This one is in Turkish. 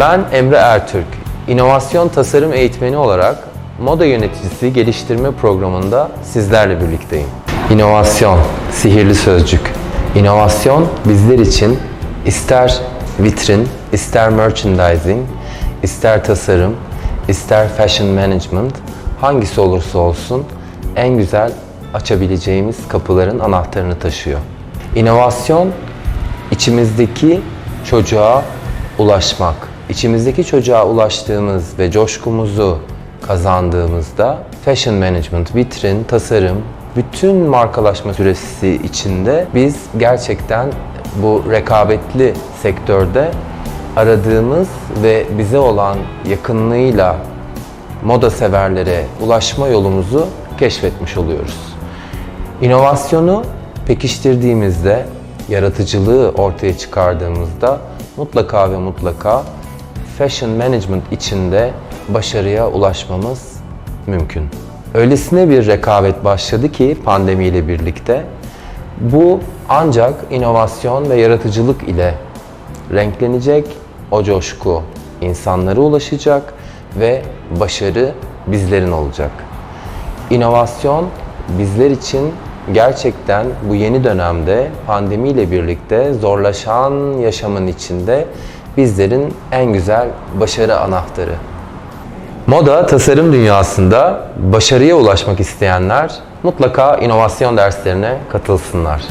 Ben Emre Ertürk. İnovasyon tasarım eğitmeni olarak Moda Yöneticisi Geliştirme Programı'nda sizlerle birlikteyim. İnovasyon, sihirli sözcük. İnovasyon bizler için ister vitrin, ister merchandising, ister tasarım, ister fashion management hangisi olursa olsun en güzel açabileceğimiz kapıların anahtarını taşıyor. İnovasyon içimizdeki çocuğa ulaşmak. İçimizdeki çocuğa ulaştığımız ve coşkumuzu kazandığımızda fashion management, vitrin, tasarım, bütün markalaşma süresi içinde biz gerçekten bu rekabetli sektörde aradığımız ve bize olan yakınlığıyla moda severlere ulaşma yolumuzu keşfetmiş oluyoruz. İnovasyonu pekiştirdiğimizde, yaratıcılığı ortaya çıkardığımızda mutlaka ve mutlaka fashion management içinde başarıya ulaşmamız mümkün. Öylesine bir rekabet başladı ki pandemiyle birlikte bu ancak inovasyon ve yaratıcılık ile renklenecek, o coşku insanlara ulaşacak ve başarı bizlerin olacak. İnovasyon bizler için gerçekten bu yeni dönemde pandemiyle birlikte zorlaşan yaşamın içinde bizlerin en güzel başarı anahtarı. Moda tasarım dünyasında başarıya ulaşmak isteyenler mutlaka inovasyon derslerine katılsınlar.